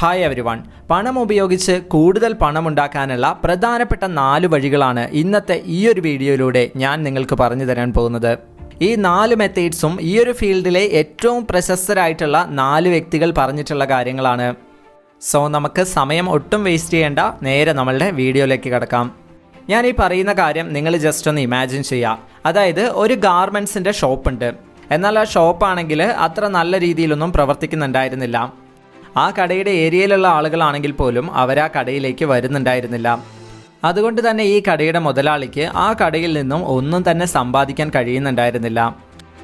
Hi every one പണം ഉപയോഗിച്ച് കൂടുതൽ പണമുണ്ടാക്കാനുള്ള പ്രധാനപ്പെട്ട നാല് വഴികളാണ് ഇന്നത്തെ ഈ ഒരു വീഡിയോയിലൂടെ ഞാൻ നിങ്ങൾക്ക് പറഞ്ഞു തരാൻ പോകുന്നത്. ഈ നാല് മെത്തേഡ്സും ഈ ഒരു ഫീൽഡിലെ ഏറ്റവും പ്രശസ്തരായിട്ടുള്ള നാല് വ്യക്തികൾ പറഞ്ഞിട്ടുള്ള കാര്യങ്ങളാണ്. സോ നമുക്ക് സമയം ഒട്ടും വേസ്റ്റ് ചെയ്യേണ്ട. നേരെ നമ്മളുടെ വീഡിയോയിലേക്ക് കിടക്കാം. ഞാൻ ഈ പറയുന്ന കാര്യം നിങ്ങൾ ജസ്റ്റ് ഒന്ന് ഇമാജിൻ ചെയ്യുക. അതായത് ഒരു ഗാർമെൻസിന്റെ ഷോപ്പുണ്ട് എന്നാൽ ആ ഷോപ്പാണെങ്കിൽ അത്ര നല്ല രീതിയിലൊന്നും പ്രവർത്തിക്കുന്നുണ്ടായിരുന്നില്ല. ആ കടയുടെ ഏരിയയിലുള്ള ആളുകളാണെങ്കിൽ പോലും അവർ ആ കടയിലേക്ക് വരുന്നുണ്ടായിരുന്നില്ല. അതുകൊണ്ട് തന്നെ ഈ കടയുടെ മുതലാളിക്ക് ആ കടയിൽ നിന്നും ഒന്നും തന്നെ സമ്പാദിക്കാൻ കഴിയുന്നുണ്ടായിരുന്നില്ല.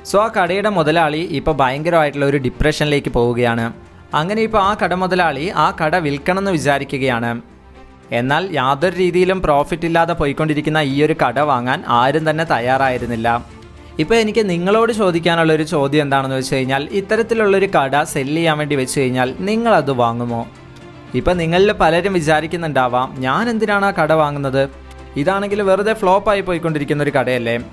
സോ ആ കടയുടെ മുതലാളി ഇപ്പോൾ ഭയങ്കരമായിട്ടുള്ള ഒരു ഡിപ്രഷനിലേക്ക് പോവുകയാണ്. അങ്ങനെ ഇപ്പോൾ ആ കട മുതലാളി ആ കട വിൽക്കണമെന്ന് വിചാരിക്കുകയാണ്. എന്നാൽ യാതൊരു രീതിയിലും പ്രോഫിറ്റ് ഇല്ലാതെ പോയിക്കൊണ്ടിരിക്കുന്ന ഈ ഒരു കട വാങ്ങാൻ ആരും തന്നെ തയ്യാറായിരുന്നില്ല. ഇപ്പോൾ എനിക്ക് നിങ്ങളോട് ചോദിക്കാനുള്ള ഒരു ചോദ്യം എന്താണെന്ന് വെച്ച് കഴിഞ്ഞാൽ ഇത്തരത്തിലുള്ളൊരു കട സെല്ല് ചെയ്യാൻ വേണ്ടി വെച്ച് കഴിഞ്ഞാൽ നിങ്ങളത് വാങ്ങുമോ? ഇപ്പം നിങ്ങളിൽ പലരും വിചാരിക്കുന്നുണ്ടാവാം ഞാൻ എന്തിനാണ് ആ കട വാങ്ങുന്നത്? ഇതാണെങ്കിൽ വെറുതെ ഫ്ലോപ്പായി പോയിക്കൊണ്ടിരിക്കുന്ന ഒരു കടയല്ലേ?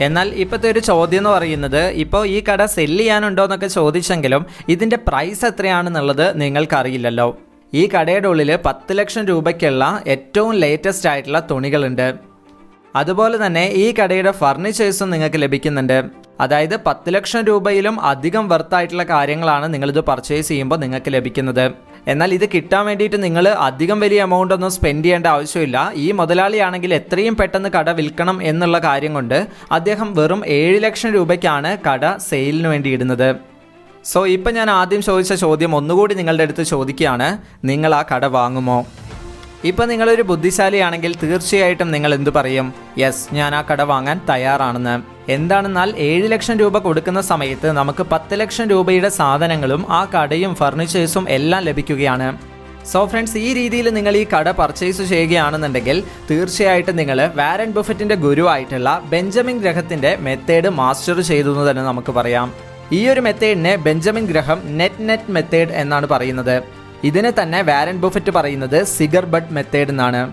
എന്നാൽ ഇപ്പോഴത്തെ ഒരു ചോദ്യം എന്ന് പറയുന്നത് ഇപ്പോൾ ഈ കട സെല്ല് ചെയ്യാനുണ്ടോ എന്നൊക്കെ ചോദിച്ചെങ്കിലും ഇതിന്റെ പ്രൈസ് എത്രയാണെന്നുള്ളത് നിങ്ങൾക്കറിയില്ലല്ലോ. ഈ കടയുടെ ഉള്ളിൽ പത്ത് ലക്ഷം രൂപയ്ക്കുള്ള ഏറ്റവും ലേറ്റസ്റ്റ് ആയിട്ടുള്ള തുണികളുണ്ട്. അതുപോലെ തന്നെ ഈ കടയുടെ ഫർണിച്ചേഴ്സും നിങ്ങൾക്ക് ലഭിക്കുന്നുണ്ട്. അതായത് പത്ത് ലക്ഷം രൂപയിലും അധികം വർത്തായിട്ടുള്ള കാര്യങ്ങളാണ് നിങ്ങളിത് പർച്ചേസ് ചെയ്യുമ്പോൾ നിങ്ങൾക്ക് ലഭിക്കുന്നത്. എന്നാൽ ഇത് കിട്ടാൻ വേണ്ടിയിട്ട് നിങ്ങൾ അധികം വലിയ എമൗണ്ട് ഒന്നും സ്പെൻഡ് ചെയ്യേണ്ട ആവശ്യമില്ല. ഈ മുതലാളിയാണെങ്കിൽ എത്രയും പെട്ടെന്ന് കട വിൽക്കണം എന്നുള്ള കാര്യം കൊണ്ട് അദ്ദേഹം വെറും ഏഴ് ലക്ഷം രൂപയ്ക്കാണ് കട സെയിലിന് വേണ്ടി ഇടുന്നത്. സോ ഇപ്പം ഞാൻ ആദ്യം ചോദിച്ച ചോദ്യം ഒന്നുകൂടി നിങ്ങളുടെ അടുത്ത് ചോദിക്കുകയാണ്. നിങ്ങൾ ആ കട വാങ്ങുമോ? ഇപ്പം നിങ്ങളൊരു ബുദ്ധിശാലിയാണെങ്കിൽ തീർച്ചയായിട്ടും നിങ്ങൾ എന്തു പറയും? യെസ് ഞാൻ ആ കട വാങ്ങാൻ തയ്യാറാണെന്ന്. എന്താണെന്നാൽ ഏഴ് ലക്ഷം രൂപ കൊടുക്കുന്ന സമയത്ത് നമുക്ക് പത്ത് ലക്ഷം രൂപയുടെ സാധനങ്ങളും ആ കടയും ഫർണിച്ചേഴ്സും എല്ലാം ലഭിക്കുകയാണ്. സോ ഫ്രണ്ട്സ് ഈ രീതിയിൽ നിങ്ങൾ ഈ കട പർച്ചേസ് ചെയ്യുകയാണെന്നുണ്ടെങ്കിൽ തീർച്ചയായിട്ടും നിങ്ങൾ വാരൻ ബുഫറ്റിന്റെ ഗുരുവായിട്ടുള്ള ബെഞ്ചമിൻ ഗ്രഹത്തിന്റെ മെത്തേഡ് മാസ്റ്റർ ചെയ്തു എന്ന് തന്നെ നമുക്ക് പറയാം. ഈ ഒരു മെത്തേഡിനെ Benjamin Graham net net method എന്നാണ് പറയുന്നത്. ഇതിനെ തന്നെ വാരൻ ബുഫറ്റ് പറയുന്നത് സിഗർ ബഡ് മെത്തേഡ് എന്നാണ്.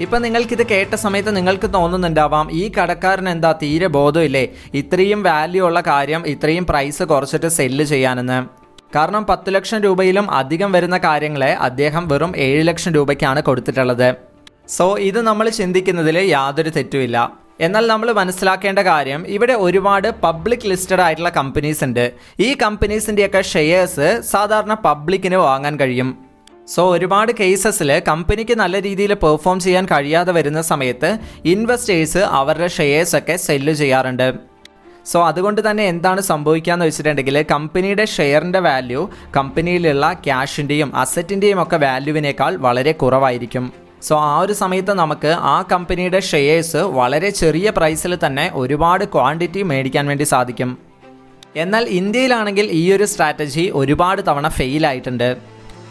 ഇപ്പം നിങ്ങൾക്കിത് കേട്ട സമയത്ത് നിങ്ങൾക്ക് തോന്നുന്നുണ്ടാവാം ഈ കടക്കാരൻ എന്താ തീരെ ബോധമില്ലേ? ഇത്രയും വാല്യൂ ഉള്ള കാര്യം ഇത്രയും പ്രൈസ് കുറച്ചിട്ട് സെല്ല് ചെയ്യാനെന്ന്. കാരണം പത്ത് ലക്ഷം രൂപയിലും അധികം വരുന്ന കാര്യങ്ങളെ അദ്ദേഹം വെറും ഏഴ് ലക്ഷം രൂപയ്ക്കാണ് കൊടുത്തിട്ടുള്ളത്. സോ ഇത് നമ്മൾ ചിന്തിക്കുന്നതിൽ യാതൊരു തെറ്റുമില്ല. എന്നാൽ നമ്മൾ മനസ്സിലാക്കേണ്ട കാര്യം ഇവിടെ ഒരുപാട് പബ്ലിക് ലിസ്റ്റഡ് ആയിട്ടുള്ള കമ്പനീസ് ഉണ്ട്. ഈ കമ്പനീസിന്റെയൊക്കെ ഷെയർസ് സാധാരണ പബ്ലിക്കിന് വാങ്ങാൻ കഴിയും. സോ ഒരുപാട് കേസസിൽ കമ്പനിക്ക് നല്ല രീതിയിൽ പെർഫോം ചെയ്യാൻ കഴിയാതെ വരുന്ന സമയത്ത് ഇൻവെസ്റ്റേഴ്സ് അവരുടെ ഷെയർസ് ഒക്കെ സെല്ല് ചെയ്യാറുണ്ട്. സോ അതുകൊണ്ട് തന്നെ എന്താണ് സംഭവിക്കുക എന്ന് വെച്ചിട്ടുണ്ടെങ്കിൽ കമ്പനിയുടെ ഷെയറിന്റെ വാല്യൂ കമ്പനിയിലുള്ള ക്യാഷിന്റെയും അസറ്റിന്റെയും ഒക്കെ വാല്യൂവിനേക്കാൾ വളരെ കുറവായിരിക്കും. സോ ആ ഒരു സമയത്ത് നമുക്ക് ആ കമ്പനിയുടെ ഷെയർസ് വളരെ ചെറിയ പ്രൈസിൽ തന്നെ ഒരുപാട് ക്വാണ്ടിറ്റി മേടിക്കാൻ വേണ്ടി സാധിക്കും. എന്നാൽ ഇന്ത്യയിലാണെങ്കിൽ ഈ ഒരു സ്ട്രാറ്റജി ഒരുപാട് തവണ ഫെയിൽ ആയിട്ടുണ്ട്.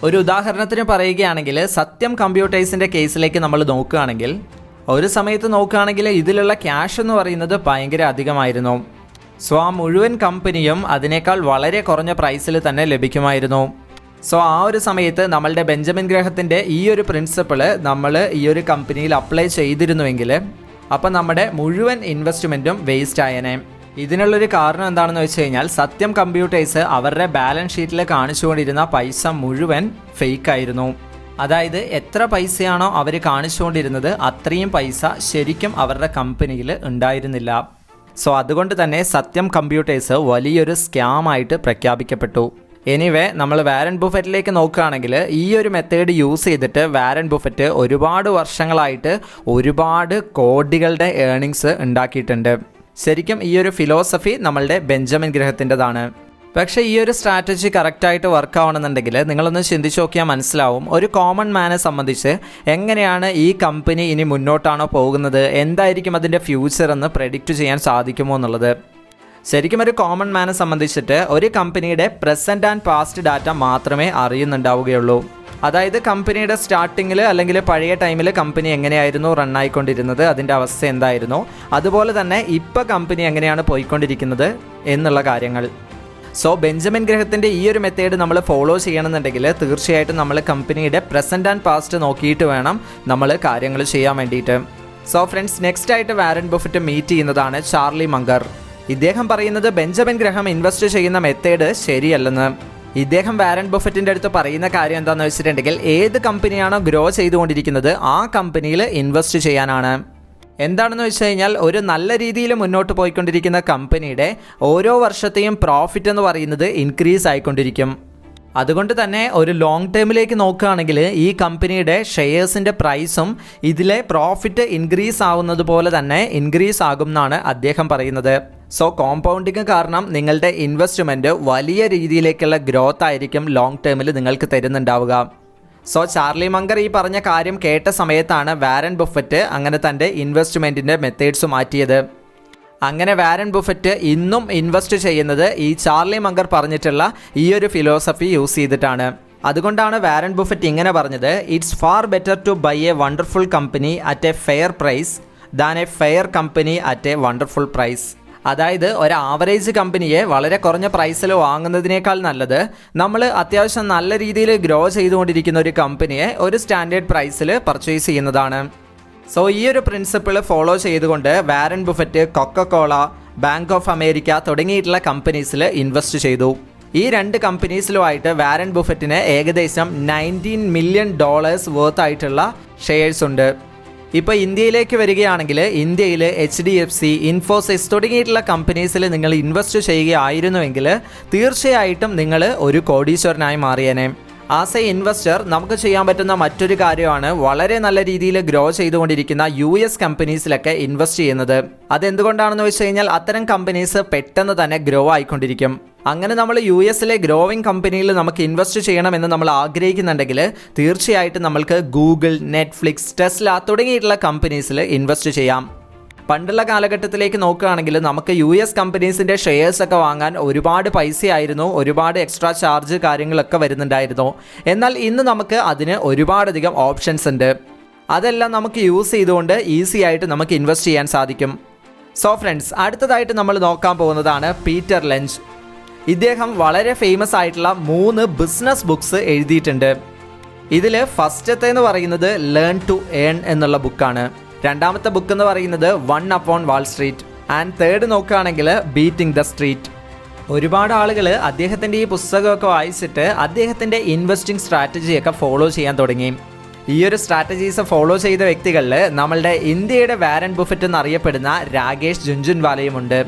ഒരു ഉദാഹരണത്തിന് പറയുകയാണെങ്കിൽ സത്യം കമ്പ്യൂട്ടേഴ്സിന്റെ കേസിലേക്ക് നമ്മൾ നോക്കുകയാണെങ്കിൽ ഒരു സമയത്ത് നോക്കുകയാണെങ്കിൽ ഇതിലുള്ള ക്യാഷ് എന്ന് പറയുന്നത് ഭയങ്കര അധികമായിരുന്നു. സോ ആ മുഴുവൻ കമ്പനിയും അതിനേക്കാൾ വളരെ കുറഞ്ഞ പ്രൈസിൽ തന്നെ ലഭിക്കുമായിരുന്നു. സോ ആ ഒരു സമയത്ത് നമ്മളുടെ ബെഞ്ചമിൻ ഗ്രഹത്തിന്റെ ഈ ഒരു പ്രിൻസിപ്പിൾ നമ്മൾ ഈ ഒരു കമ്പനിയിൽ അപ്ലൈ ചെയ്തിരുന്നുവെങ്കിൽ അപ്പം നമ്മുടെ മുഴുവൻ ഇൻവെസ്റ്റ്മെന്റും വേസ്റ്റ് ആയനെ. ഇതിനുള്ളൊരു കാരണം എന്താണെന്ന് വെച്ച് കഴിഞ്ഞാൽ സത്യം കമ്പ്യൂട്ടേഴ്സ് അവരുടെ ബാലൻസ് ഷീറ്റിൽ കാണിച്ചുകൊണ്ടിരുന്ന പൈസ മുഴുവൻ ഫേക്ക് ആയിരുന്നു. അതായത് എത്ര പൈസയാണോ അവർ കാണിച്ചുകൊണ്ടിരുന്നത് അത്രയും പൈസ ശരിക്കും അവരുടെ കമ്പനിയിൽ ഉണ്ടായിരുന്നില്ല. സോ അതുകൊണ്ട് തന്നെ സത്യം കമ്പ്യൂട്ടേഴ്സ് വലിയൊരു സ്കാം ആയിട്ട് പ്രഖ്യാപിക്കപ്പെട്ടു. എനിവേ നമ്മൾ വാരൻ ബുഫറ്റിലേക്ക് നോക്കുകയാണെങ്കിൽ ഈ ഒരു മെത്തേഡ് യൂസ് ചെയ്തിട്ട് വാരൻ ബുഫറ്റ് ഒരുപാട് വർഷങ്ങളായിട്ട് ഒരുപാട് കോടികളുടെ ഏണിങ്സ് ഉണ്ടാക്കിയിട്ടുണ്ട്. ശരിക്കും ഈ ഒരു ഫിലോസഫി നമ്മളുടെ ബെഞ്ചമിൻ ഗ്രഹത്തിന്റെതാണ്. പക്ഷേ ഈ ഒരു സ്ട്രാറ്റജി കറക്റ്റായിട്ട് വർക്ക് ആവണമെന്നുണ്ടെങ്കിൽ നിങ്ങളൊന്ന് ചിന്തിച്ച് നോക്കിയാൽ മനസ്സിലാവും. ഒരു കോമൺ മാനെ സംബന്ധിച്ച് എങ്ങനെയാണ് ഈ കമ്പനി ഇനി മുന്നോട്ടാണോ പോകുന്നത്? എന്തായിരിക്കും അതിന്റെ ഫ്യൂച്ചർ എന്ന് പ്രഡിക്റ്റ് ചെയ്യാൻ സാധിക്കുമോ എന്നുള്ളത്? ശരിക്കും ഒരു കോമൺ മാനെ സംബന്ധിച്ചിട്ട് ഒരു കമ്പനിയുടെ പ്രസന്റ് ആൻഡ് പാസ്റ്റ് ഡാറ്റ മാത്രമേ അറിയുന്നുണ്ടാവുകയുള്ളൂ. അതായത് കമ്പനിയുടെ സ്റ്റാർട്ടിങ്ങിൽ അല്ലെങ്കിൽ പഴയ ടൈമിൽ കമ്പനി എങ്ങനെയായിരുന്നു റൺ ആയിക്കൊണ്ടിരുന്നത് അതിന്റെ അവസ്ഥ എന്തായിരുന്നു അതുപോലെ തന്നെ ഇപ്പോൾ കമ്പനി എങ്ങനെയാണ് പോയിക്കൊണ്ടിരിക്കുന്നത് എന്നുള്ള കാര്യങ്ങൾ. സോ ബെഞ്ചമിൻ ഗ്രഹത്തിന്റെ ഈ ഒരു മെത്തേഡ് നമ്മൾ ഫോളോ ചെയ്യണമെന്നുണ്ടെങ്കിൽ തീർച്ചയായിട്ടും നമ്മൾ കമ്പനിയുടെ പ്രസന്റ് ആൻഡ് പാസ്റ്റ് നോക്കിയിട്ട് വേണം നമ്മൾ കാര്യങ്ങൾ ചെയ്യാൻ വേണ്ടിയിട്ട്. സോ ഫ്രണ്ട്സ് നെക്സ്റ്റ് ആയിട്ട് വാരൻ ബുഫറ്റ് മീറ്റ് ചെയ്യുന്നതാണ് ചാർലി മങ്കർ ഇദ്ദേഹം പറയുന്നത് ബെഞ്ചമിൻ ഗ്രഹം ഇൻവെസ്റ്റ് ചെയ്യുന്ന മെത്തേഡ് ശരിയല്ലെന്ന്. ഇദ്ദേഹം വാരൻ ബുഫറ്റിന്റെ അടുത്ത് പറയുന്ന കാര്യം എന്താണെന്ന് വെച്ചിട്ടുണ്ടെങ്കിൽ ഏത് കമ്പനിയാണോ ഗ്രോ ചെയ്തുകൊണ്ടിരിക്കുന്നത് ആ കമ്പനിയിൽ ഇൻവെസ്റ്റ് ചെയ്യാനാണ്. എന്താണെന്ന് വെച്ച് കഴിഞ്ഞാൽ ഒരു നല്ല രീതിയിൽ മുന്നോട്ട് പോയിക്കൊണ്ടിരിക്കുന്ന കമ്പനിയുടെ ഓരോ വർഷത്തെയും പ്രോഫിറ്റ് എന്ന് പറയുന്നത് ഇൻക്രീസ് ആയിക്കൊണ്ടിരിക്കും. അതുകൊണ്ട് തന്നെ ഒരു ലോങ് ടേമിലേക്ക് നോക്കുകയാണെങ്കിൽ ഈ കമ്പനിയുടെ ഷെയർസിന്റെ പ്രൈസും ഇതിലെ പ്രോഫിറ്റ് ഇൻക്രീസ് ആവുന്നത് പോലെ തന്നെ ഇൻക്രീസ് ആകും എന്നാണ് അദ്ദേഹം പറയുന്നത്. സോ കോമ്പൗണ്ടിങ് കാരണം നിങ്ങളുടെ ഇൻവെസ്റ്റ്മെന്റ് വലിയ രീതിയിലേക്കുള്ള ഗ്രോത്ത് ആയിരിക്കും ലോങ് ടേമിൽ നിങ്ങൾക്ക് തരുന്നുണ്ടാവുക. സോ ചാർലി മങ്കർ ഈ പറഞ്ഞ കാര്യം കേട്ട സമയത്താണ് വാരൻ ബുഫറ്റ് അങ്ങനെ തന്റെ ഇൻവെസ്റ്റ്മെന്റിന്റെ മെത്തേഡ്സ് മാറ്റിയത്. അങ്ങനെ വാരൻ ബുഫറ്റ് ഇന്നും ഇൻവെസ്റ്റ് ചെയ്യുന്നത് ഈ ചാർലി മങ്കർ പറഞ്ഞിട്ടുള്ള ഈ ഒരു ഫിലോസഫി യൂസ് ചെയ്തിട്ടാണ്. അതുകൊണ്ടാണ് വാരൻ ബുഫറ്റ് ഇങ്ങനെ പറഞ്ഞത് it's far better to buy a wonderful company at a fair price than a fair company at a wonderful price അതായത് ഒരു ആവറേജ് കമ്പനിയെ വളരെ കുറഞ്ഞ പ്രൈസിൽ വാങ്ങുന്നതിനേക്കാൾ നല്ലത് നമ്മൾ അത്യാവശ്യം നല്ല രീതിയിൽ ഗ്രോ ചെയ്തുകൊണ്ടിരിക്കുന്ന ഒരു കമ്പനിയെ ഒരു സ്റ്റാൻഡേർഡ് പ്രൈസിൽ പർച്ചേസ് ചെയ്യുന്നതാണ്. സോ ഈ ഒരു പ്രിൻസിപ്പിൾ ഫോളോ ചെയ്തുകൊണ്ട് Warren Buffett Coca Cola Bank of America തുടങ്ങിയിട്ടുള്ള കമ്പനീസിൽ ഇൻവെസ്റ്റ് ചെയ്തു. ഈ രണ്ട് കമ്പനീസിലുമായിട്ട് വാരൻ ബുഫറ്റിന് ഏകദേശം നയന്റീൻ മില്യൺ ഡോളേഴ്സ് വർത്ത് ആയിട്ടുള്ള ഷെയർസ് ഉണ്ട്. ഇപ്പോൾ ഇന്ത്യയിലേക്ക് വരികയാണെങ്കിൽ ഇന്ത്യയിൽ H D F C Infosys തുടങ്ങിയിട്ടുള്ള കമ്പനീസിൽ നിങ്ങൾ ഇൻവെസ്റ്റ് ചെയ്യുകയായിരുന്നുവെങ്കിൽ തീർച്ചയായിട്ടും നിങ്ങൾ ഒരു കോടീശ്വരനായി മാറിയേനെ. ആസ് എ ഇൻവെസ്റ്റർ നമുക്ക് ചെയ്യാൻ പറ്റുന്ന മറ്റൊരു കാര്യമാണ് വളരെ നല്ല രീതിയിൽ ഗ്രോ ചെയ്തുകൊണ്ടിരിക്കുന്ന യു എസ് കമ്പനീസിലൊക്കെ ഇൻവെസ്റ്റ് ചെയ്യുന്നത്. അതെന്തുകൊണ്ടാണെന്ന് വെച്ച് കഴിഞ്ഞാൽ അത്തരം കമ്പനീസ് പെട്ടെന്ന് തന്നെ ഗ്രോ ആയിക്കൊണ്ടിരിക്കും. അങ്ങനെ നമ്മൾ യു എസിലെ ഗ്രോവിംഗ് കമ്പനിയിൽ നമുക്ക് ഇൻവെസ്റ്റ് ചെയ്യണമെന്ന് നമ്മൾ ആഗ്രഹിക്കുന്നുണ്ടെങ്കിൽ തീർച്ചയായിട്ടും നമ്മൾക്ക് ഗൂഗിൾ നെറ്റ്ഫ്ലിക്സ് ടെസ്ല തുടങ്ങിയിട്ടുള്ള കമ്പനീസിൽ ഇൻവെസ്റ്റ് ചെയ്യാം. പണ്ടുള്ള കാലഘട്ടത്തിലേക്ക് നോക്കുകയാണെങ്കിൽ നമുക്ക് യു എസ് കമ്പനീസിന്റെ ഷെയർസ് ഒക്കെ വാങ്ങാൻ ഒരുപാട് പൈസയായിരുന്നു. ഒരുപാട് എക്സ്ട്രാ ചാർജ് കാര്യങ്ങളൊക്കെ വരുന്നുണ്ടായിരുന്നു. എന്നാൽ ഇന്ന് നമുക്ക് അതിന് ഒരുപാടധികം ഓപ്ഷൻസ് ഉണ്ട്. അതെല്ലാം നമുക്ക് യൂസ് ചെയ്തുകൊണ്ട് ഈസി ആയിട്ട് നമുക്ക് ഇൻവെസ്റ്റ് ചെയ്യാൻ സാധിക്കും. സോ ഫ്രണ്ട്സ് അടുത്തതായിട്ട് നമ്മൾ നോക്കാൻ പോകുന്നതാണ് പീറ്റർ ലെഞ്ച് ഇദ്ദേഹം വളരെ ഫേമസ് ആയിട്ടുള്ള മൂന്ന് ബിസിനസ് ബുക്സ് എഴുതിയിട്ടുണ്ട്. ഇതിൽ ഫസ്റ്റത്തെ എന്ന് പറയുന്നത് ലേൺ ടു ഏൺ എന്നുള്ള ബുക്കാണ് രണ്ടാമത്തെ ബുക്ക് എന്ന് പറയുന്നത് one up on Wall Street and third നോക്കുകയാണെങ്കിൽ ബീറ്റിംഗ് ദ സ്ട്രീറ്റ് ഒരുപാട് ആളുകൾ അദ്ദേഹത്തിന്റെ ഈ പുസ്തകമൊക്കെ വായിച്ചിട്ട് അദ്ദേഹത്തിന്റെ ഇൻവെസ്റ്റിംഗ് സ്ട്രാറ്റജിയൊക്കെ ഫോളോ ചെയ്യാൻ തുടങ്ങി. ഈ ഒരു സ്ട്രാറ്റജീസ് ഫോളോ ചെയ്ത വ്യക്തികളിൽ നമ്മളുടെ ഇന്ത്യയുടെ വാരൻ ബുഫറ്റ് എന്നറിയപ്പെടുന്ന രാകേഷ് ജുൻജുൻവാലയുമുണ്ട്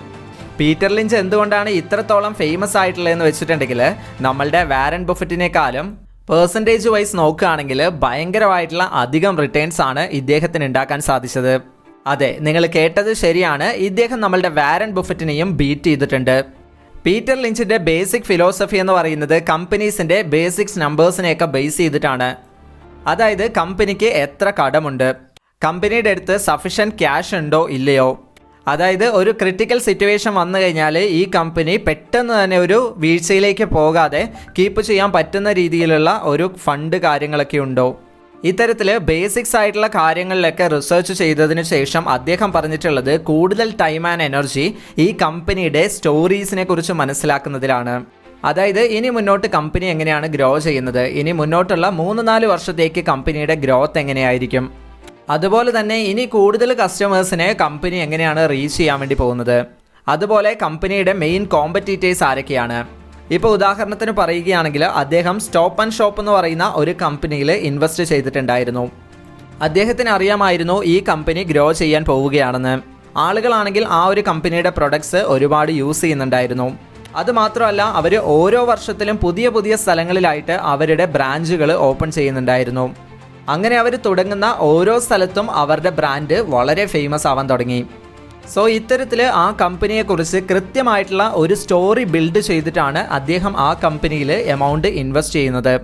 പീറ്റർ ലിഞ്ച് എന്തുകൊണ്ടാണ് ഇത്രത്തോളം ഫേമസ് ആയിട്ടുള്ളതെന്ന് വെച്ചിട്ടുണ്ടെങ്കിൽ നമ്മളുടെ വാരൻ ബുഫറ്റിനേക്കാളും പേഴ്സന്റേജ് വൈസ് നോക്കുകയാണെങ്കിൽ ഭയങ്കരമായിട്ടുള്ള അധികം റിട്ടേൺസ് ആണ് ഇദ്ദേഹത്തിന് ഉണ്ടാക്കാൻ സാധിച്ചത്. അതെ നിങ്ങൾ കേട്ടത് ശരിയാണ്. ഇദ്ദേഹം നമ്മളുടെ വാരൻ ബുഫറ്റിനെയും ബീറ്റ് ചെയ്തിട്ടുണ്ട്. പീറ്റർ ലിഞ്ചിന്റെ ബേസിക് ഫിലോസഫി എന്ന് പറയുന്നത് കമ്പനീസിന്റെ ബേസിക്സ് നമ്പേഴ്സിനെയൊക്കെ ബേസ് ചെയ്തിട്ടാണ്. അതായത് കമ്പനിക്ക് എത്ര കടമുണ്ട്? കമ്പനിയുടെ അടുത്ത് സഫിഷ്യന്റ് ക്യാഷ് ഉണ്ടോ ഇല്ലയോ? അതായത് ഒരു ക്രിട്ടിക്കൽ സിറ്റുവേഷൻ വന്നു കഴിഞ്ഞാൽ ഈ കമ്പനി പെട്ടെന്ന് തന്നെ ഒരു വീഴ്ചയിലേക്ക് പോകാതെ കീപ്പ് ചെയ്യാൻ പറ്റുന്ന രീതിയിലുള്ള ഒരു ഫണ്ട് കാര്യങ്ങളൊക്കെ ഉണ്ടോ? ഇത്തരത്തിൽ ബേസിക്സ് ആയിട്ടുള്ള കാര്യങ്ങളിലൊക്കെ റിസർച്ച് ചെയ്തതിന് ശേഷം അദ്ദേഹം പറഞ്ഞിട്ടുള്ളത് കൂടുതൽ ടൈം ആൻഡ് എനർജി ഈ കമ്പനിയുടെ സ്റ്റോറീസിനെ കുറിച്ച് മനസ്സിലാക്കുന്നതിലാണ്. അതായത് ഇനി മുന്നോട്ട് കമ്പനി എങ്ങനെയാണ് ഗ്രോ ചെയ്യുന്നത്? ഇനി മുന്നോട്ടുള്ള മൂന്ന് നാല് വർഷത്തേക്ക് കമ്പനിയുടെ ഗ്രോത്ത് എങ്ങനെയായിരിക്കും? അതുപോലെ തന്നെ ഇനി കൂടുതൽ കസ്റ്റമേഴ്സിനെ കമ്പനി എങ്ങനെയാണ് റീച്ച് ചെയ്യാൻ വേണ്ടി പോകുന്നത്? അതുപോലെ കമ്പനിയുടെ മെയിൻ കോമ്പറ്റീറ്റേഴ്സ് ആരൊക്കെയാണ്? ഇപ്പോൾ ഉദാഹരണത്തിന് പറയുകയാണെങ്കിൽ അദ്ദേഹം സ്റ്റോപ്പ് ആൻഡ് ഷോപ്പ് എന്ന് പറയുന്ന ഒരു കമ്പനിയിൽ ഇൻവെസ്റ്റ് ചെയ്തിട്ടുണ്ടായിരുന്നു. അദ്ദേഹത്തിന് അറിയാമായിരുന്നു ഈ കമ്പനി ഗ്രോ ചെയ്യാൻ പോവുകയാണെന്ന്. ആളുകളാണെങ്കിൽ ആ ഒരു കമ്പനിയുടെ പ്രൊഡക്ട്സ് ഒരുപാട് യൂസ് ചെയ്യുന്നുണ്ടായിരുന്നു. അതുമാത്രമല്ല അവർ ഓരോ വർഷത്തിലും പുതിയ പുതിയ സ്ഥലങ്ങളിലായിട്ട് അവരുടെ ബ്രാഞ്ചുകൾ ഓപ്പൺ ചെയ്യുന്നുണ്ടായിരുന്നു. അങ്ങനെ അവർ തുടങ്ങുന്ന ഓരോ സ്ഥലത്തും അവരുടെ ബ്രാൻഡ് വളരെ ഫേമസ് ആവാൻ തുടങ്ങി. സോ ഇത്തരത്തിൽ ആ കമ്പനിയെക്കുറിച്ച് കൃത്യമായിട്ടുള്ള ഒരു സ്റ്റോറി ബിൽഡ് ചെയ്തിട്ടാണ് അദ്ദേഹം ആ കമ്പനിയിൽ എമൗണ്ട് ഇൻവെസ്റ്റ് ചെയ്യുന്നത്.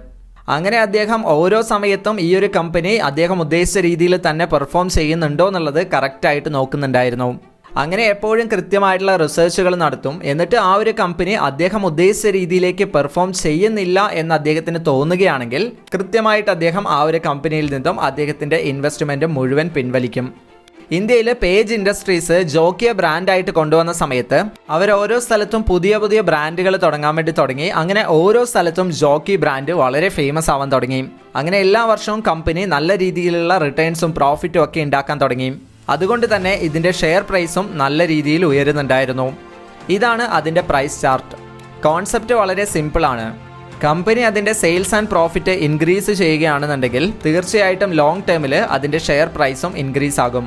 അങ്ങനെ അദ്ദേഹം ഓരോ സമയത്തും ഈ ഒരു കമ്പനി അദ്ദേഹം ഉദ്ദേശിച്ച രീതിയിൽ തന്നെ പെർഫോം ചെയ്യുന്നുണ്ടോ എന്നുള്ളത് കറക്റ്റായിട്ട് നോക്കുന്നുണ്ടായിരുന്നു. അങ്ങനെ എപ്പോഴും കൃത്യമായിട്ടുള്ള റിസർച്ചുകൾ നടത്തും. എന്നിട്ട് ആ ഒരു കമ്പനി അദ്ദേഹം ഉദ്ദേശിച്ച രീതിയിലേക്ക് പെർഫോം ചെയ്യുന്നില്ല എന്ന് അദ്ദേഹത്തിന് തോന്നുകയാണെങ്കിൽ കൃത്യമായിട്ട് അദ്ദേഹം ആ ഒരു കമ്പനിയിൽ നിന്നും അദ്ദേഹത്തിന്റെ ഇൻവെസ്റ്റ്മെന്റ് മുഴുവൻ പിൻവലിക്കും. ഇന്ത്യയിൽ പേജ് ഇൻഡസ്ട്രീസ് ജോക്കിയ ബ്രാൻഡായിട്ട് കൊണ്ടുവന്ന സമയത്ത് അവർ ഓരോ സ്ഥലത്തും പുതിയ പുതിയ ബ്രാൻഡുകൾ തുടങ്ങാൻ വേണ്ടി തുടങ്ങി. അങ്ങനെ ഓരോ സ്ഥലത്തും ജോക്കി ബ്രാൻഡ് വളരെ ഫേമസ് ആവാൻ തുടങ്ങി. അങ്ങനെ എല്ലാ വർഷവും കമ്പനി നല്ല രീതിയിലുള്ള റിട്ടേൺസും പ്രോഫിറ്റും ഒക്കെ ഉണ്ടാക്കാൻ തുടങ്ങി. അതുകൊണ്ട് തന്നെ ഇതിന്റെ ഷെയർ പ്രൈസും നല്ല രീതിയിൽ ഉയരുന്നുണ്ടായിരുന്നു. ഇതാണ് അതിന്റെ പ്രൈസ് ചാർട്ട്. കോൺസെപ്റ്റ് വളരെ സിമ്പിളാണ് കമ്പനി അതിന്റെ സെയിൽസ് ആൻഡ് പ്രോഫിറ്റ് ഇൻക്രീസ് ചെയ്യുകയാണെന്നുണ്ടെങ്കിൽ തീർച്ചയായിട്ടും ലോങ് ടേമിൽ അതിന്റെ ഷെയർ പ്രൈസും ഇൻക്രീസ് ആകും.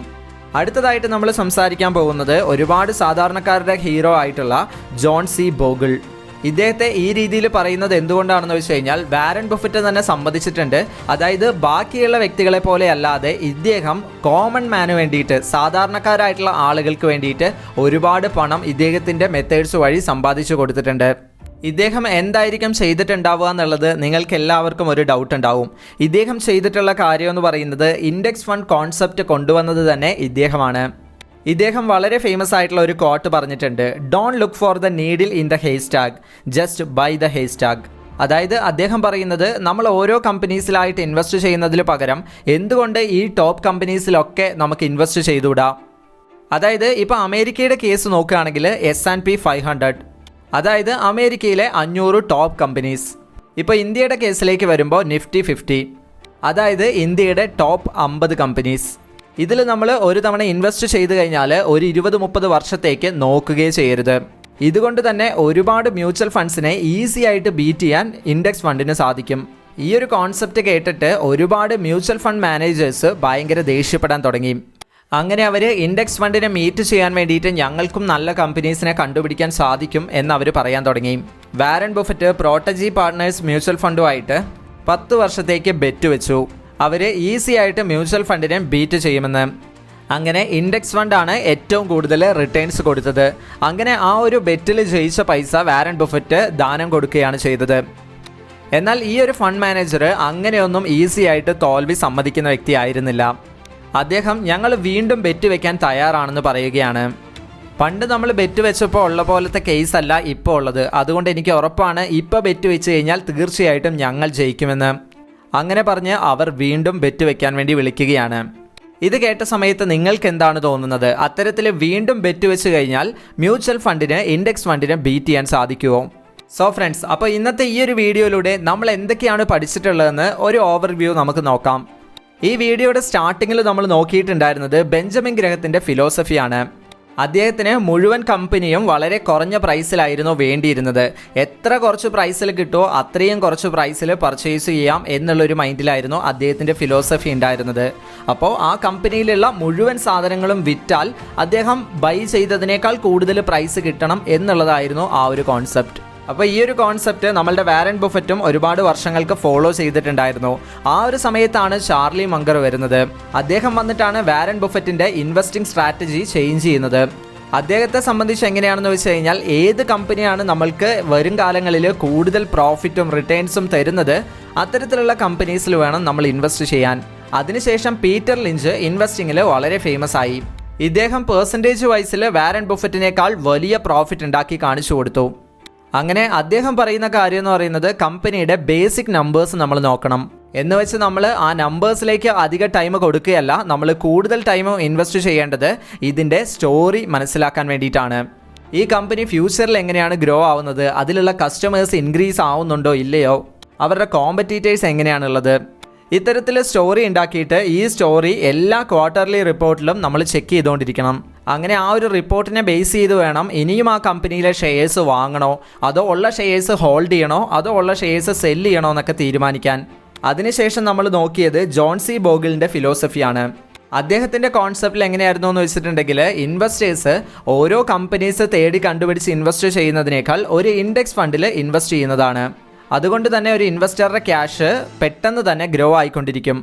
അടുത്തതായിട്ട് നമ്മൾ സംസാരിക്കാൻ പോകുന്നത് ഒരുപാട് സാധാരണക്കാരുടെ ഹീറോ ആയിട്ടുള്ള ജോൺ സി ബോഗിൾ. ഇദ്ദേഹത്തെ ഈ രീതിയിൽ പറയുന്നത് എന്തുകൊണ്ടാണെന്ന് വെച്ച് കഴിഞ്ഞാൽ ബാരൻ ബുഫറ്റ് തന്നെ സമ്മതിച്ചിട്ടുണ്ട്. അതായത് ബാക്കിയുള്ള വ്യക്തികളെ പോലെ അല്ലാതെ ഇദ്ദേഹം കോമൺ മാന് വേണ്ടിയിട്ട് സാധാരണക്കാരായിട്ടുള്ള ആളുകൾക്ക് വേണ്ടിയിട്ട് ഒരുപാട് പണം ഇദ്ദേഹത്തിന്റെ മെത്തേഡ്സ് വഴി സമ്പാദിച്ചു കൊടുത്തിട്ടുണ്ട്. ഇദ്ദേഹം എന്തായിരിക്കും ചെയ്തിട്ടുണ്ടാവുക എന്നുള്ളത് നിങ്ങൾക്ക് എല്ലാവർക്കും ഒരു ഡൗട്ട് ഉണ്ടാവും. ഇദ്ദേഹം ചെയ്തിട്ടുള്ള കാര്യം എന്ന് പറയുന്നത് ഇൻഡെക്സ് ഫണ്ട് കോൺസെപ്റ്റ് കൊണ്ടുവന്നത് തന്നെ ഇദ്ദേഹമാണ്. ഇദ്ദേഹം വളരെ ഫേമസ് ആയിട്ടുള്ള ഒരു കോട്ട് പറഞ്ഞിട്ടുണ്ട്. Don't look for the needle in the haystack just buy the haystack അതായത് അദ്ദേഹം പറയുന്നത് നമ്മൾ ഓരോ കമ്പനീസിലായിട്ട് ഇൻവെസ്റ്റ് ചെയ്യുന്നതിന് പകരം എന്തുകൊണ്ട് ഈ ടോപ്പ് കമ്പനീസിലൊക്കെ നമുക്ക് ഇൻവെസ്റ്റ് ചെയ്തുകൂടാം? അതായത് ഇപ്പോൾ അമേരിക്കയുടെ കേസ് നോക്കുകയാണെങ്കിൽ S and P five hundred അതായത് അമേരിക്കയിലെ അഞ്ഞൂറ് ടോപ്പ് കമ്പനീസ് ഇപ്പോൾ ഇന്ത്യയുടെ കേസിലേക്ക് വരുമ്പോൾ നിഫ്റ്റി ഫിഫ്റ്റി അതായത് ഇന്ത്യയുടെ ടോപ്പ് അമ്പത് കമ്പനീസ് ഇതിൽ നമ്മൾ ഒരു തവണ ഇൻവെസ്റ്റ് ചെയ്ത് കഴിഞ്ഞാൽ ഒരു ഇരുപത് മുപ്പത് വർഷത്തേക്ക് നോക്കുകയേ ചെയ്യരുത്. ഇതുകൊണ്ട് തന്നെ ഒരുപാട് മ്യൂച്വൽ ഫണ്ട്സിനെ ഈസി ആയിട്ട് ബീറ്റ് ചെയ്യാൻ ഇൻഡെക്സ് ഫണ്ടിന് സാധിക്കും. ഈ ഒരു കോൺസെപ്റ്റ് കേട്ടിട്ട് ഒരുപാട് മ്യൂച്വൽ ഫണ്ട് മാനേജേഴ്സ് ഭയങ്കര ദേഷ്യപ്പെടാൻ തുടങ്ങി. അങ്ങനെ അവർ ഇൻഡെക്സ് ഫണ്ടിനെ മീറ്റ് ചെയ്യാൻ വേണ്ടിയിട്ട് ഞങ്ങൾക്കും നല്ല കമ്പനീസിനെ കണ്ടുപിടിക്കാൻ സാധിക്കും എന്ന് അവർ പറയാൻ തുടങ്ങി. Warren Buffett protege partners mutual ഫണ്ടുമായിട്ട് പത്ത് വർഷത്തേക്ക് ബെറ്റ് വെച്ചു. അവർ ഈസി ആയിട്ട് മ്യൂച്വൽ ഫണ്ടിനെ ബീറ്റ് ചെയ്യുമെന്ന്. അങ്ങനെ ഇൻഡെക്സ് ഫണ്ടാണ് ഏറ്റവും കൂടുതൽ റിട്ടേൺസ് കൊടുത്തത്. അങ്ങനെ ആ ഒരു ബെറ്റിൽ ജയിച്ച പൈസ വാരൻ ബുഫറ്റ് ദാനം കൊടുക്കുകയാണ് ചെയ്തത്. എന്നാൽ ഈ ഒരു ഫണ്ട് മാനേജർ അങ്ങനെയൊന്നും ഈസി ആയിട്ട് തോൽവി സമ്മതിക്കുന്ന വ്യക്തിയായിരുന്നില്ല അദ്ദേഹം ഞങ്ങൾ വീണ്ടും ബെറ്റ് വെക്കാൻ തയ്യാറാണെന്ന് പറയുകയാണ്. പണ്ട് നമ്മൾ ബെറ്റ് വെച്ചപ്പോൾ ഉള്ള പോലത്തെ കേസല്ല ഇപ്പോൾ ഉള്ളത്. അതുകൊണ്ട് എനിക്ക് ഉറപ്പാണ് ഇപ്പോൾ ബെറ്റ് വെച്ച് കഴിഞ്ഞാൽ തീർച്ചയായിട്ടും ഞങ്ങൾ ജയിക്കുമെന്ന്. അങ്ങനെ പറഞ്ഞ് അവർ വീണ്ടും ബെറ്റ് വെക്കാൻ വേണ്ടി വിളിക്കുകയാണ്. ഇത് കേട്ട സമയത്ത് നിങ്ങൾക്ക് എന്താണ് തോന്നുന്നത്? അത്തരത്തിൽ വീണ്ടും ബെറ്റ് വെച്ച് കഴിഞ്ഞാൽ മ്യൂച്വൽ ഫണ്ടിന് ഇൻഡെക്സ് ഫണ്ടിന് ബീറ്റ് ചെയ്യാൻ സാധിക്കുമോ സോ ഫ്രണ്ട്സ് അപ്പോൾ ഇന്നത്തെ ഈ ഒരു വീഡിയോയിലൂടെ നമ്മൾ എന്തൊക്കെയാണ് പഠിച്ചിട്ടുള്ളതെന്ന് ഒരു ഓവർവ്യൂ നമുക്ക് നോക്കാം. ഈ വീഡിയോയുടെ സ്റ്റാർട്ടിങ്ങിൽ നമ്മൾ നോക്കിയിട്ടുണ്ടായിരുന്നത് ബെഞ്ചമിൻ ഗ്രഹത്തിന്റെ ഫിലോസഫിയാണ് അദ്ദേഹത്തിന് മുഴുവൻ കമ്പനിയും വളരെ കുറഞ്ഞ പ്രൈസിലായിരുന്നു വേണ്ടിയിരുന്നത്. എത്ര കുറച്ച് പ്രൈസിൽ കിട്ടുമോ അത്രയും കുറച്ച് പ്രൈസിൽ പർച്ചേസ് ചെയ്യാം എന്നുള്ളൊരു മൈൻഡിലായിരുന്നു അദ്ദേഹത്തിന്റെ ഫിലോസഫി ഉണ്ടായിരുന്നത്. അപ്പോൾ ആ കമ്പനിയിലുള്ള മുഴുവൻ സാധനങ്ങളും വിറ്റാൽ അദ്ദേഹം ബൈ ചെയ്തതിനേക്കാൾ കൂടുതൽ പ്രൈസ് കിട്ടണം എന്നുള്ളതായിരുന്നു ആ ഒരു കോൺസെപ്റ്റ് അപ്പോൾ ഈ ഒരു കോൺസെപ്റ്റ് നമ്മളുടെ വാരൻ ബുഫറ്റും ഒരുപാട് വർഷങ്ങൾക്ക് ഫോളോ ചെയ്തിട്ടുണ്ടായിരുന്നു. ആ ഒരു സമയത്താണ് ചാർലി മങ്കർ വരുന്നത്. അദ്ദേഹം വന്നിട്ടാണ് വാരൻ ബുഫറ്റിന്റെ ഇൻവെസ്റ്റിംഗ് സ്ട്രാറ്റജി ചേഞ്ച് ചെയ്യുന്നത്. അദ്ദേഹത്തെ സംബന്ധിച്ച് എങ്ങനെയാണെന്ന് വെച്ച് കഴിഞ്ഞാൽ ഏത് കമ്പനിയാണ് നമ്മൾക്ക് വരും കാലങ്ങളിൽ കൂടുതൽ പ്രോഫിറ്റും റിട്ടേൺസും തരുന്നത് അത്തരത്തിലുള്ള കമ്പനീസിൽ വേണം നമ്മൾ ഇൻവെസ്റ്റ് ചെയ്യാൻ. അതിനുശേഷം പീറ്റർ ലിഞ്ച് ഇൻവെസ്റ്റിങ്ങിൽ വളരെ ഫേമസ് ആയി. ഇദ്ദേഹം പേഴ്സന്റേജ് വൈസിൽ വാരൻ ബുഫറ്റിനേക്കാൾ വലിയ പ്രോഫിറ്റ് ഉണ്ടാക്കി കാണിച്ചു കൊടുത്തു. അങ്ങനെ അദ്ദേഹം പറയുന്ന കാര്യം എന്ന് പറയുന്നത് കമ്പനിയുടെ ബേസിക് നമ്പേഴ്സ് നമ്മൾ നോക്കണം. എന്ന് വെച്ച് നമ്മൾ ആ നമ്പേഴ്സിലേക്ക് അധിക ടൈം കൊടുക്കുകയല്ല നമ്മൾ കൂടുതൽ ടൈം ഇൻവെസ്റ്റ് ചെയ്യേണ്ടത് ഇതിന്റെ സ്റ്റോറി മനസ്സിലാക്കാൻ വേണ്ടിയിട്ടാണ്. ഈ കമ്പനി ഫ്യൂച്ചറിൽ എങ്ങനെയാണ് ഗ്രോ ആവുന്നത്? അതിലുള്ള കസ്റ്റമേഴ്സ് ഇൻക്രീസ് ആവുന്നുണ്ടോ ഇല്ലയോ? അവരുടെ കോമ്പറ്റീറ്റേഴ്സ് എങ്ങനെയാണുള്ളത്? ഇത്തരത്തിൽ സ്റ്റോറി ഉണ്ടാക്കിയിട്ട് ഈ സ്റ്റോറി എല്ലാ ക്വാർട്ടർലി റിപ്പോർട്ടിലും നമ്മൾ ചെക്ക് ചെയ്തുകൊണ്ടിരിക്കണം. അങ്ങനെ ആ ഒരു റിപ്പോർട്ടിനെ ബേസ് ചെയ്ത് വേണം ഇനിയും ആ കമ്പനിയിലെ ഷെയർസ് വാങ്ങണോ? അതോ ഉള്ള ഷെയർസ് ഹോൾഡ് ചെയ്യണോ? അതോ ഉള്ള ഷെയർസ് സെല്ല് ചെയ്യണോ എന്നൊക്കെ തീരുമാനിക്കാൻ. അതിനുശേഷം നമ്മൾ നോക്കിയത് ജോൺ സി ഫിലോസഫിയാണ് അദ്ദേഹത്തിന്റെ കോൺസെപ്റ്റിൽ എങ്ങനെയായിരുന്നു എന്ന് വെച്ചിട്ടുണ്ടെങ്കിൽ ഇൻവെസ്റ്റേഴ്സ് ഓരോ കമ്പനീസ് തേടി കണ്ടുപിടിച്ച് ഇൻവെസ്റ്റ് ചെയ്യുന്നതിനേക്കാൾ ഒരു ഇൻഡെക്സ് ഫണ്ടിൽ ഇൻവെസ്റ്റ് ചെയ്യുന്നതാണ്. അതുകൊണ്ട് തന്നെ ഒരു ഇൻവെസ്റ്ററുടെ ക്യാഷ് പെട്ടെന്ന് തന്നെ ഗ്രോ ആയിക്കൊണ്ടിരിക്കും.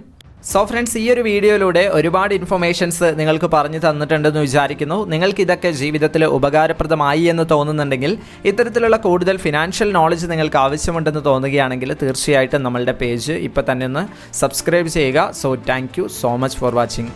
സോ ഫ്രണ്ട്സ് ഈ ഒരു വീഡിയോയിലൂടെ ഒരുപാട് ഇൻഫർമേഷൻസ് നിങ്ങൾക്ക് പറഞ്ഞു തന്നിട്ടുണ്ടെന്ന് വിചാരിക്കുന്നു. നിങ്ങൾക്ക് ഇതൊക്കെ ജീവിതത്തിൽ ഉപകാരപ്രദമായി എന്ന് തോന്നുന്നുണ്ടെങ്കിൽ ഇത്തരത്തിലുള്ള കൂടുതൽ ഫിനാൻഷ്യൽ നോളജ് നിങ്ങൾക്ക് ആവശ്യമുണ്ടെന്ന് തോന്നുകയാണെങ്കിൽ തീർച്ചയായിട്ടും നമ്മളുടെ പേജ് ഇപ്പോൾ തന്നെ ഒന്ന് സബ്സ്ക്രൈബ് ചെയ്യുക. So thank so much for watching